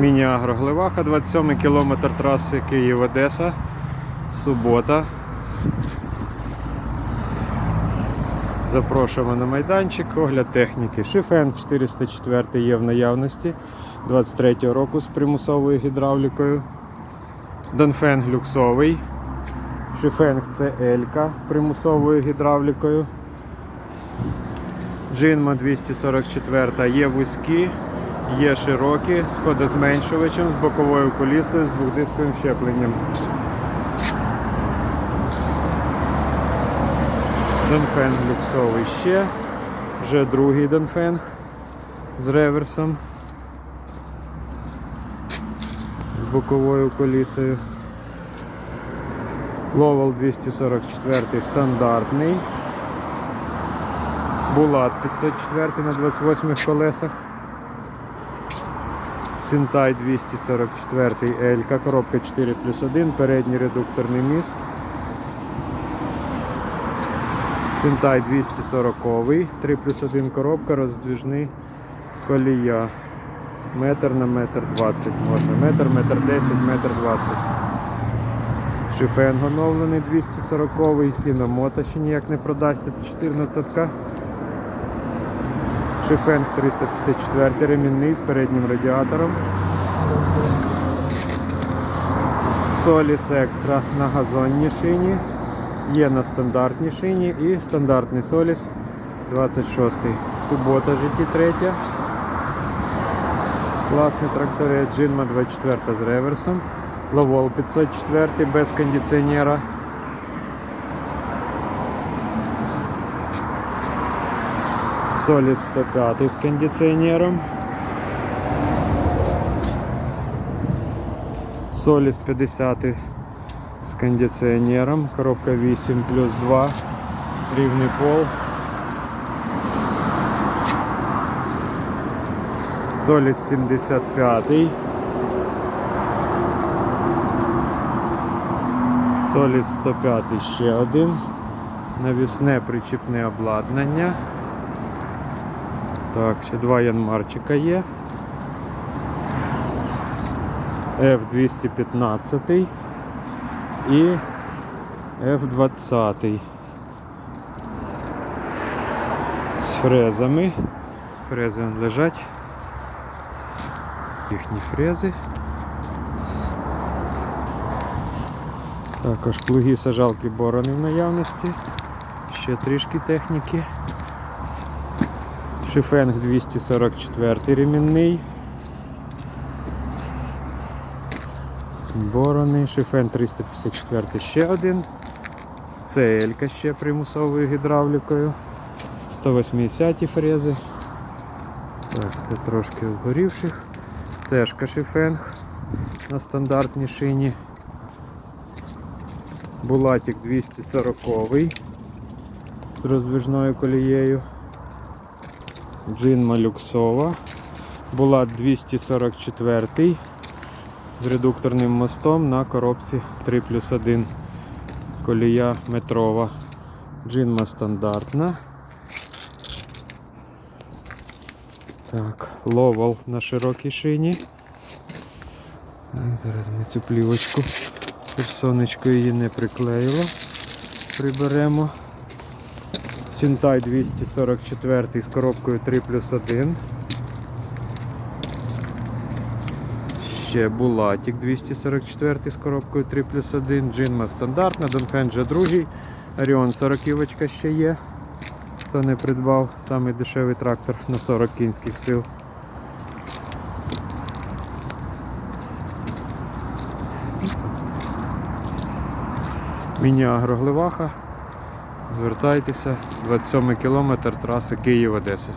Міні-Агро Гливаха, 27 кілометр траси Київ-Одеса. Субота. Запрошуємо на майданчик, огляд техніки. Шифен 404 є в наявності 23 року з примусовою гідравлікою. Донфенг люксовий. Шифенг це Елька з примусовою гідравлікою. Джинма 244 є вузькі, є широкі, з ходозменшувачем, з боковою колісою, з двохдисковим щепленням. Донфенг люксовий ще. Вже другий Донфенг з реверсом. З боковою колісою. Ловел 244 стандартний. Булат 504 на 28 колесах. Синтай 244 Елька, коробка 4 плюс 1, передній редукторний міст. Синтай 240, 3 плюс 1 коробка, роздвіжний колія. Метр на метр 20 можна. Метр, метр 10, метр 20. Шифенг оновлений 240, фіномота ще ніяк не продасться, це 14. -ка. Шифенг 354 ремінний з переднім радіатором. Соліс екстра на газонній шині. Є на стандартній шині і стандартний Соліс 26. Кубота GT3. Класний тракторець Джинма 24 з реверсом. Ловол 504 без кондиціонера. Соліс 105 з кондиціонером. Соліс 50 з кондиціонером. Коробка 8 плюс 2. Рівний пол. Соліс 75. Соліс 105 ще один. Навісне причіпне обладнання. Так, ще два янмарчика є. F215 і F20 з фрезами. Фрези лежать. Їхні фрези. Також плуги сажалки борони в наявності. Ще трішки техніки. Шифенг 244 ремінний. Борони, шифен 354 ще один. Це Елька ще примусовою гідравлікою. 180 фрези. Так, це трошки обгорівших. Цешка шифенг на стандартній шині. Булатик 240 з роздвижною колією. Джинма люксова. Булат 244 з редукторним мостом на коробці 3 плюс 1 колія метрова. Джинма стандартна. Так, ловал на широкій шині. Так, зараз ми цю плівочку, щоб її не приклеїло. Приберемо. Сінтай 244 з коробкою 3 плюс 1. Ще Булатик 244 з коробкою 3 плюс 1. Джинма стандартна, Донфенджа 2. Оріон 40 ще є. Хто не придбав, самий дешевий трактор на 40 кінських сил. Міні-агро Гливаха. Звертайтеся, 27 кілометр траси Київ-Одеса.